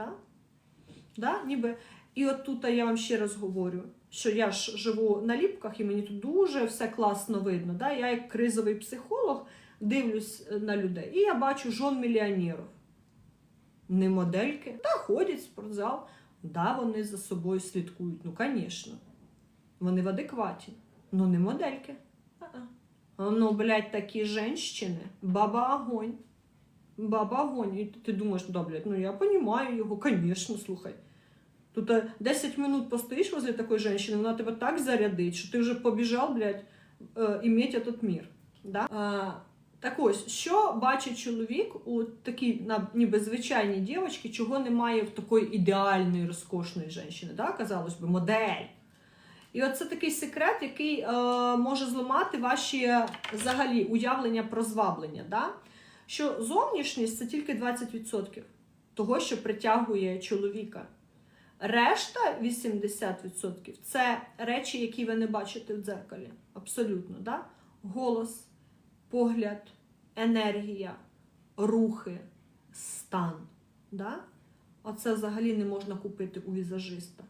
Да? Да? Ніби. І от тут я вам ще раз говорю, що я ж живу на ліпках і мені тут дуже все класно видно. Да? Я як кризовий психолог дивлюсь е, на людей, і я бачу жон мільйонерів. Не модельки, да, ходять в спортзал, да, вони за собою слідкують. Ну, звісно. Вони в адекваті, ну не модельки. А-а. Ну, блядь, такі женщини, баба огонь. Баба огонь. І ти думаєш, да, блядь, ну я розумію його, звісно, слухай. Тут е, 10 минут постоїш возле такої жінки, вона тебе так зарядить, що ти вже побіжав, блядь, е, іметь этот мир. Да? А, так ось, що бачить чоловік у такій ніби звичайній дівчинці, чого немає в такої ідеальної, розкошної жінки, да? казалось би, модель. І оце такий секрет, який е, може зламати ваші е, взагалі уявлення про зваблення. Да? Що зовнішність це тільки 20% того, що притягує чоловіка. Решта 80% це речі, які ви не бачите в дзеркалі. Абсолютно. Да? Голос, погляд, енергія, рухи, стан. Да? Оце взагалі не можна купити у візажиста.